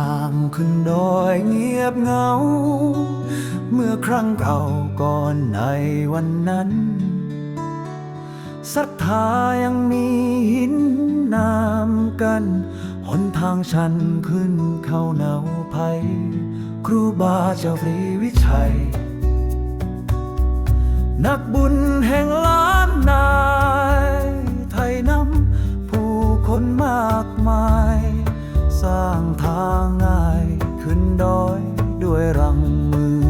างขึ้นดอยเงียบเงา เมื่อครั้งเก่าก่อนในวันนั้นศรัทธายังมีหินน้ำกัน หนทางชันขึ้นเข้าเนาภัย ครูบาเจ้าฟรีวิชัย นักบุญแห่งล้านนาย ไทยนำผู้คนมากมาย สร้างทางง่ายขึ้นดอยด้วยรังมือ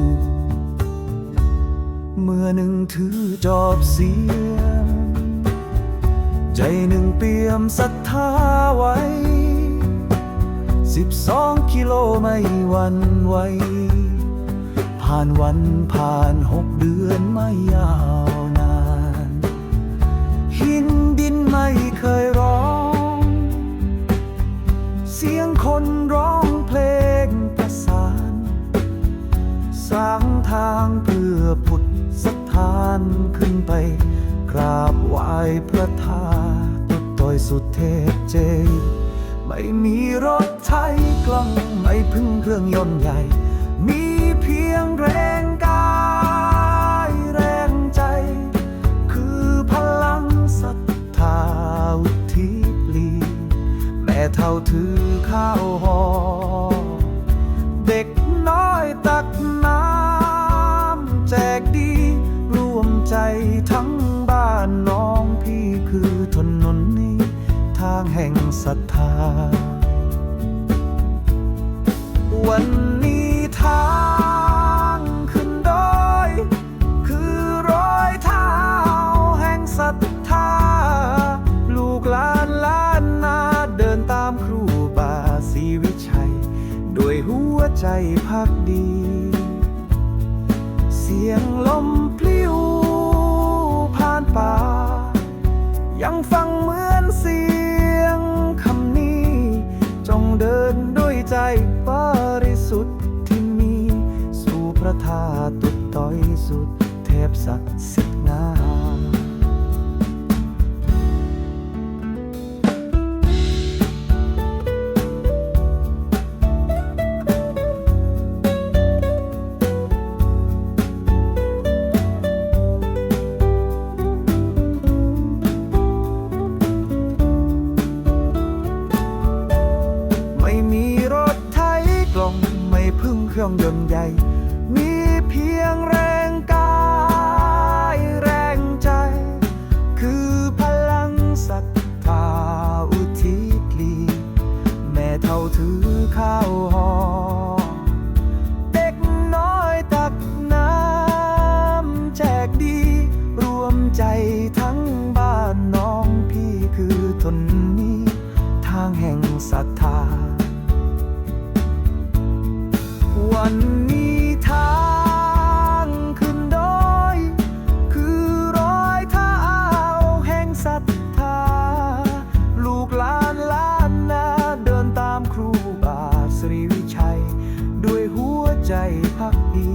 เมื่อหนึ่งถือจอบเสียม ใจหนึ่งเปี่ยมศรัทธาไว้ สิบสองกิโลไม่วันไหวผ่านวันผ่านหกเดือนไม่ยาว เสียงคนร้องเพลงประสาน สร้างทางเพื่อพุทธสถานขึ้นไปกราบไหว้พระธาตุต้อยสุดเทพเจดีไม่มีรถไถกลังไม่พึ่งเครื่องยนต์ใหญ่ มีเพียงแรงกายแรงใจ คือพลังศรัทธาอุทิศลี แม่เท่าถือ ข้าวหอเด็กน้อยตักน้ำแจกดีรวมใจทั้งบ้านน้องพี่คือถนนนี้ ทางแห่งศรัทธาวัน ใจพักดี เสียงลมพลิ้วผ่านป่า ยังฟังเหมือนเสียงคำนี้ จงเดินด้วยใจบริสุทธิ์ที่มี สู่พระธาตุต้อยสุด เทพศักดิ์สิทธิ์งา เครื่องยนต์ใหญ่ มีเพียงแรงกายแรงใจ คือพลังศรัทธาอุทิศลีแม่เท่าถือข้าวหอเด็กน้อยตักน้ำแจกดี รวมใจทั้งบ้านน้องพี่คือทนนี้ ทางแห่งศรัทธา มันมีทางขึ้นดอย คือรอยเท้าแห่งศรัทธา ลูกหลานล้านนาเดินตามครูบาศรีวิชัย ด้วยหัวใจพักดี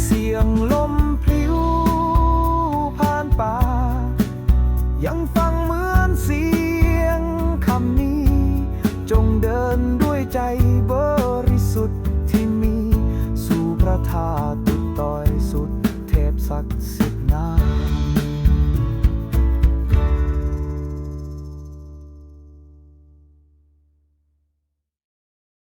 เสียงลมุดที่มี สู่พระธาตุต่อยสุดเทพศักดิ์